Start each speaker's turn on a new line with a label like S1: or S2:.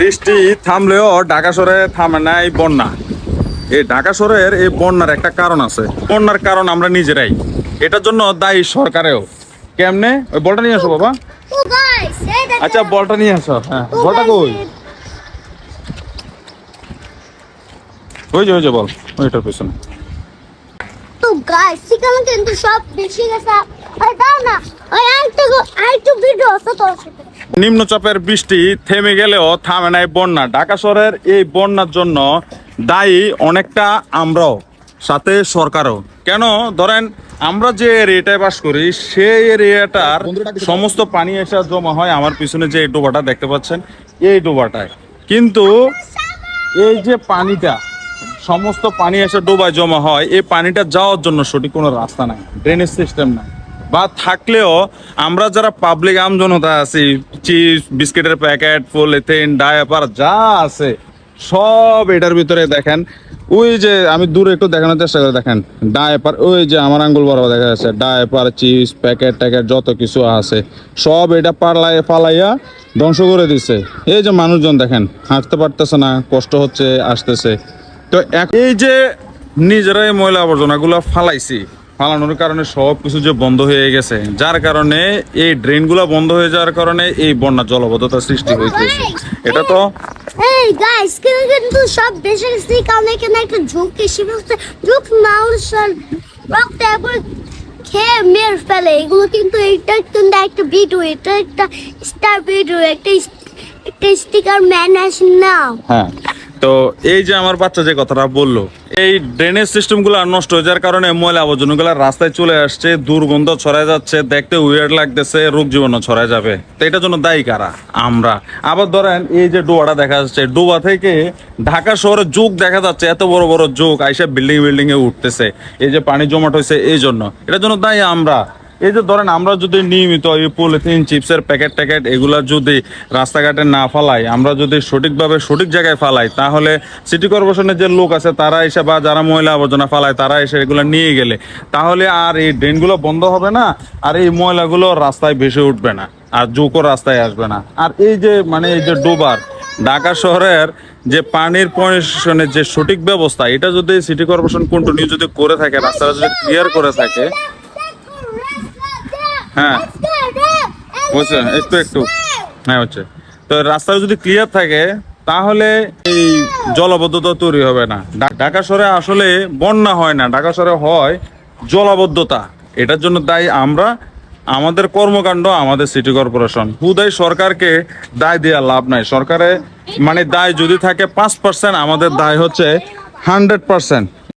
S1: বৃষ্টি থামলেও ঢাকা শহরে থামে না এই বন্যা। এই ঢাকা শহরের এই বন্যার একটা কারণ আছে। বন্যার কারণ আমরা নিজেরাই। এটার জন্য দায়ী সরকারেও। কেমনে? ওই বলটা নিয়ে আসো বাবা। আচ্ছা বলটা নিয়ে আসো। হ্যাঁ বলটা কই? ওই যে ওই যে বল। ওইটার পেছনে।
S2: তো গাইস সেখানে কিন্তু সব বেশি গেছে।
S1: নিম্নচাপের বৃষ্টি থেমে গেলেও থামে নাই বন্যা। ঢাকা শহরের এই বন্যার জন্য দায়ী অনেকটা আমরাও, সাথে সরকারও। কেন? ধরেন, আমরা যে এরিয়াটায় বাস করি, সেই এরিয়াটার সমস্ত পানি এসে জমা হয় আমার পিছনে যে এই ডোবাটা দেখতে পাচ্ছেন, এই ডোবাটায়। কিন্তু এই যে পানিটা, সমস্ত পানি এসে ডোবায় জমা হয়, এই পানিটা যাওয়ার জন্য সঠিক কোনো রাস্তা নাই ড্রেনেজ সিস্টেম নাই। বা থাকলেও আমরা যারা পাবলিক আমজনতা আছি চিপস বিস্কিটের প্যাকেট পলিথিন ডায়াপার যা আছে, সব এটার ভিতরে দেখেন। ওই যে আমি দূরে একটু দেখানোর চেষ্টা করে দেখেন। ডায়াপার ওই যে আমার আঙ্গুল বরাবর দেখা যাচ্ছে। ডায়াপার চিপস প্যাকেট ট্যাকেট যত কিছু আছে, সব এটা পালাই পালাইয়া ধ্বংস করে দিছে। এই যে মানুষজন দেখেন, হাঁটতে পারতেছে না, কষ্ট হচ্ছে, আসতেছে। তো এই যে নিজেরাই ময়লা আবর্জনাগুলো ফালাইছি ফালানোর কারণে সব কিছু যে বন্ধ হয়ে গেছে যার কারণে এই ড্রেনগুলো বন্ধ হয়ে যাওয়ার কারণে এই বন্যা জলবদ্ধতা সৃষ্টি হইতেছে। এটা তো
S2: এই গাইস কিন্তু সব বেশি গেছে কারণ এখানে একটা ঝোঁক এসে ফেলছে ঝোঁক মানুষের রক্ত একবার খেয়ে মেরে ফেলে। এগুলো কিন্তু এটা কিন্তু একটা ভিডিও এটা একটা স্টার ভিডিও একটা একটা স্টিকার ম্যান আসে না।
S1: হ্যাঁ। তো এই যে আমার বাচ্চা যে কথাটা বলল, এই ড্রেনেজ সিস্টেমগুলো নষ্ট হয়ে যাওয়ার কারণে ময়লা আবর্জনাগুলো রাস্তায় চলে আসছে, দুর্গন্ধ ছড়ায় যাচ্ছে, দেখতে উইয়ার্ড লাগতেছে, রোগ জীবাণু ছড়ায় যাবে। তো এটার জন্য দায়ী কারা? আমরা। আবার ধরেন এই যে ডোবাটা দেখা যাচ্ছে, ডোবা থেকে ঢাকা শহরে যুগ দেখা যাচ্ছে, এত বড় বড় যুগ, আইসা বিল্ডিং বিল্ডিং এ উঠতেছে। এই যে পানি জমাট হয়েছে, এই জন্য। এটার জন্য দায়ী আমরা। এই যে ধরেন আমরা যদি নিয়মিত এই পলিথিন, চিপসের প্যাকেট ট্যাকেট এগুলা যদি রাস্তাঘাটে না ফালাই, আমরা যদি সঠিকভাবে সঠিক জায়গায় ফালাই, তাহলে সিটি কর্পোরেশনের যে লোক আছে, তারা এসে বা যারা ময়লা আবর্জনা ফালায়, তারা এসে এগুলো নিয়ে গেলে, তাহলে আর এই ড্রেনগুলো বন্ধ হবে না, আর এই ময়লাগুলো রাস্তায় ভেসে উঠবে না, আর জোকও রাস্তায় আসবে না। আর এই যে মানে এই যে ডোবার, ঢাকা শহরের যে পানির পরিশনের যে সঠিক ব্যবস্থা, এটা যদি সিটি কর্পোরেশন কন্টিনিউ যদি করে থাকে, রাস্তাটা যদি ক্লিয়ার করে থাকে হ্যাঁ। বুঝছে একটু একটু। হ্যাঁ হচ্ছে। তো রাস্তা যদি ক্লিয়ার থাকে তাহলে এই জলবদ্ধতা তৈরি হবে না। ঢাকা শহরে আসলে বন্যা হয় না ঢাকা শহরে হয় জলাবদ্ধতা। এটার জন্য দায়ী আমরা আমাদের কর্মকাণ্ড আমাদের সিটি কর্পোরেশন হুদাই সরকারকে দায় দেওয়া লাভ নাই। সরকারে মানে দায় যদি থাকে পাঁচ পার্সেন্ট আমাদের দায় হচ্ছে হান্ড্রেড পার্সেন্ট